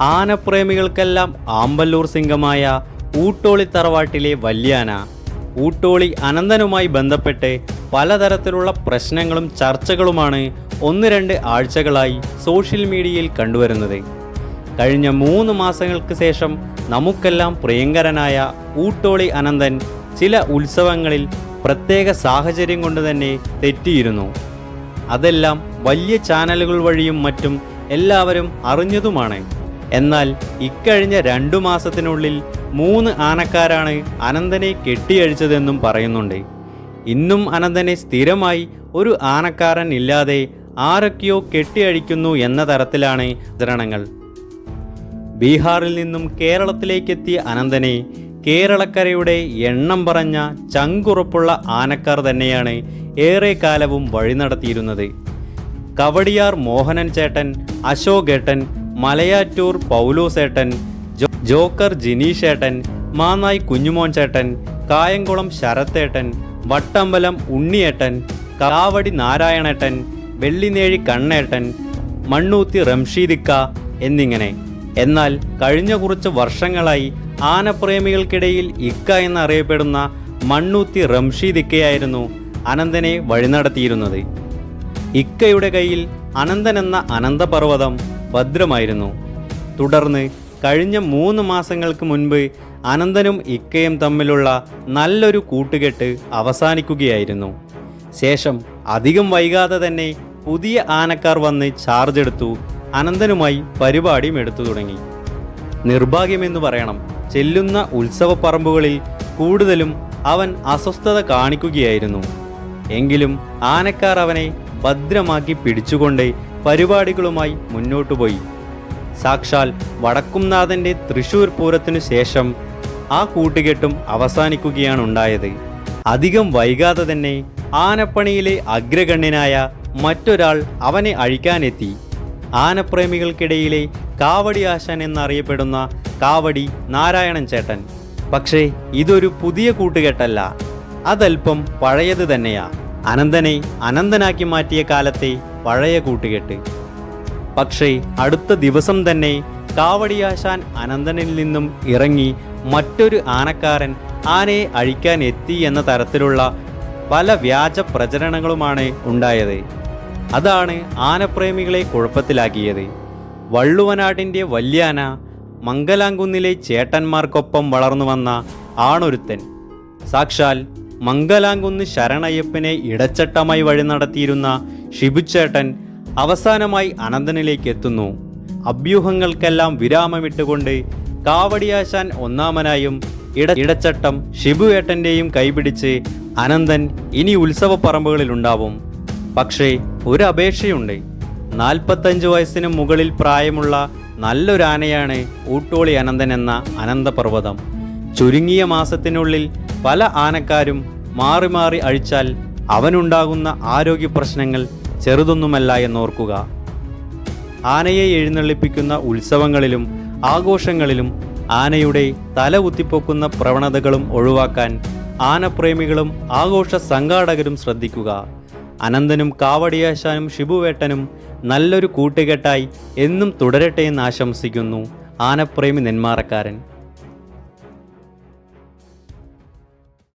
ആനപ്രേമികൾക്കെല്ലാം ആമ്പല്ലൂർ സിംഗമായ ഊട്ടോളി തറവാട്ടിലെ വല്യാന. ഊട്ടോളി അനന്തനുമായി ബന്ധപ്പെട്ട് പലതരത്തിലുള്ള പ്രശ്നങ്ങളും ചർച്ചകളുമാണ് ഒന്ന് രണ്ട് ആഴ്ചകളായി സോഷ്യൽ മീഡിയയിൽ കണ്ടുവരുന്നത്. കഴിഞ്ഞ മൂന്ന് മാസങ്ങൾക്ക് ശേഷം നമുക്കെല്ലാം പ്രിയങ്കരനായ ഊട്ടോളി അനന്തൻ ചില ഉത്സവങ്ങളിൽ പ്രത്യേക സാഹചര്യം കൊണ്ട് തന്നെ തെറ്റിയിരുന്നു. അതെല്ലാം വലിയ ചാനലുകൾ വഴിയും മറ്റും എല്ലാവരും അറിഞ്ഞതുമാണ്. എന്നാൽ ഇക്കഴിഞ്ഞ രണ്ടു മാസത്തിനുള്ളിൽ മൂന്ന് ആനക്കാരാണ് അനന്തനെ കെട്ടിയഴിച്ചതെന്നും പറയുന്നുണ്ട്. ഇന്നും അനന്തനെ സ്ഥിരമായി ഒരു ആനക്കാരൻ ഇല്ലാതെ ആരൊക്കെയോ കെട്ടിയഴിക്കുന്നു എന്ന തരത്തിലാണ് വിതരണങ്ങൾ ബീഹാറിൽ നിന്നും കേരളത്തിലേക്കെത്തിയ അനന്തനെ കേരളക്കരയുടെ എണ്ണം പറഞ്ഞ ചങ്കുറപ്പുള്ള ആനക്കാർ തന്നെയാണ് ഏറെ കാലവും വഴി നടത്തിയിരുന്നത്. കവടിയാർ മോഹനൻ ചേട്ടൻ അശോകേട്ടൻ മലയാറ്റൂർ പൗലോസേട്ടൻ ജോക്കർ ജിനീഷേട്ടൻ മാന്നായി കുഞ്ഞുമോൻ ചേട്ടൻ കായംകുളം ശരത്തേട്ടൻ വട്ടമ്പലം ഉണ്ണിയേട്ടൻ കാവടി നാരായണേട്ടൻ വെള്ളിനേഴി കണ്ണേട്ടൻ മണ്ണൂത്തി റംഷീദിക്ക എന്നിങ്ങനെ. എന്നാൽ കഴിഞ്ഞ കുറച്ച് വർഷങ്ങളായി ആനപ്രേമികൾക്കിടയിൽ ഇക്ക എന്നറിയപ്പെടുന്ന മണ്ണൂത്തി റംഷീദിക്കയായിരുന്നു അനന്തനെ വഴിനടത്തിയിരുന്നത്. ഇക്കയുടെ കയ്യിൽ അനന്തൻ എന്ന അനന്തപർവതം ഭദ്രമായിരുന്നു. തുടർന്ന് കഴിഞ്ഞ മൂന്ന് മാസങ്ങൾക്ക് മുൻപ് അനന്തനും ഇക്കയും തമ്മിലുള്ള നല്ലൊരു കൂട്ടുകെട്ട് അവസാനിക്കുകയായിരുന്നു. ശേഷം അധികം വൈകാതെ തന്നെ പുതിയ ആനക്കാർ വന്ന് ചാർജ് എടുത്തു അനന്തനുമായി പരിപാടിയും എടുത്തു തുടങ്ങി. നിർഭാഗ്യമെന്ന് പറയണം ചെല്ലുന്ന ഉത്സവപ്പറമ്പുകളിൽ കൂടുതലും അവൻ അസ്വസ്ഥത കാണിക്കുകയായിരുന്നു. എങ്കിലും ആനക്കാർ അവനെ ഭദ്രമാക്കി പിടിച്ചുകൊണ്ട് പരിപാടികളുമായി മുന്നോട്ടു പോയി. സാക്ഷാൽ വടക്കുംനാഥന്റെ തൃശൂർ പൂരത്തിനു ശേഷം ആ കൂട്ടുകെട്ടും അവസാനിക്കുകയാണ് ഉണ്ടായത് അധികം വൈകാതെ തന്നെ ആനപ്പണിയിലെ അഗ്രഗണ്യനായ മറ്റൊരാൾ അവനെ അഴിക്കാനെത്തി. ആനപ്രേമികൾക്കിടയിലെ കാവടി ആശാൻ എന്നറിയപ്പെടുന്ന കാവടി നാരായണൻ ചേട്ടൻ. പക്ഷേ ഇതൊരു പുതിയ കൂട്ടുകെട്ടല്ല. അതല്പം പഴയത് തന്നെയാ. അനന്തനെ അനന്തനാക്കി മാറ്റിയ കാലത്തെ പഴയ കൂട്ടുകെട്ട്. പക്ഷേ അടുത്ത ദിവസം തന്നെ കാവടിയാശാൻ അനന്തനിൽ നിന്നും ഇറങ്ങി മറ്റൊരു ആനക്കാരൻ ആനയെ അഴിക്കാൻ എത്തി എന്ന തരത്തിലുള്ള പല വ്യാജ പ്രചരണങ്ങളുമാണ് ഉണ്ടായത്. അതാണ് ആനപ്രേമികളെ കുഴപ്പത്തിലാക്കിയത്. വള്ളുവനാടിന്റെ വല്യാന മംഗലാംകുന്നിലെ ചേട്ടന്മാർക്കൊപ്പം വളർന്നു വന്ന ആണൊരുത്തൻ. സാക്ഷാൽ മംഗലാംകുന്ന് ശരണയ്യപ്പനെ ഇടച്ചട്ടമായി വഴി നടത്തിയിരുന്ന ഷിബുച്ചേട്ടൻ അവസാനമായി അനന്തനിലേക്ക് എത്തുന്നു. അഭ്യൂഹങ്ങൾക്കെല്ലാം വിരാമമിട്ടുകൊണ്ട് കാവടിയാശാൻ ഒന്നാമനായും ഇട ഇടച്ചട്ടം ഷിബുവേട്ടന്റെയും കൈപിടിച്ച് അനന്തൻ ഇനി ഉത്സവപ്പറമ്പുകളിൽ ഉണ്ടാവും പക്ഷേ ഒരു അപേക്ഷയുണ്ട്. നാൽപ്പത്തഞ്ച് വയസ്സിന് മുകളിൽ പ്രായമുള്ള നല്ലൊരു ആനയാണ് ഊട്ടോളി അനന്തൻ എന്ന അനന്തപർവതം. ചുരുങ്ങിയ മാസത്തിനുള്ളിൽ പല ആനക്കാരും മാറി മാറി അഴിച്ചാൽ അവനുണ്ടാകുന്ന ആരോഗ്യ പ്രശ്നങ്ങൾ ചെറുതൊന്നുമല്ല എന്നോർക്കുക. ആനയെ എഴുന്നള്ളിപ്പിക്കുന്ന ഉത്സവങ്ങളിലും ആഘോഷങ്ങളിലും ആനയുടെ തല കുത്തിപ്പൊക്കുന്ന പ്രവണതകളും ഒഴിവാക്കാൻ ആനപ്രേമികളും ആഘോഷ സംഘാടകരും ശ്രദ്ധിക്കുക. അനന്തനും കാവടിയാശാനും ഷിബുവേട്ടനും നല്ലൊരു കൂട്ടുകെട്ടായി എന്നും തുടരട്ടെ എന്ന് ആശംസിക്കുന്നു ആനപ്രേമി നെന്മാറക്കാരൻ.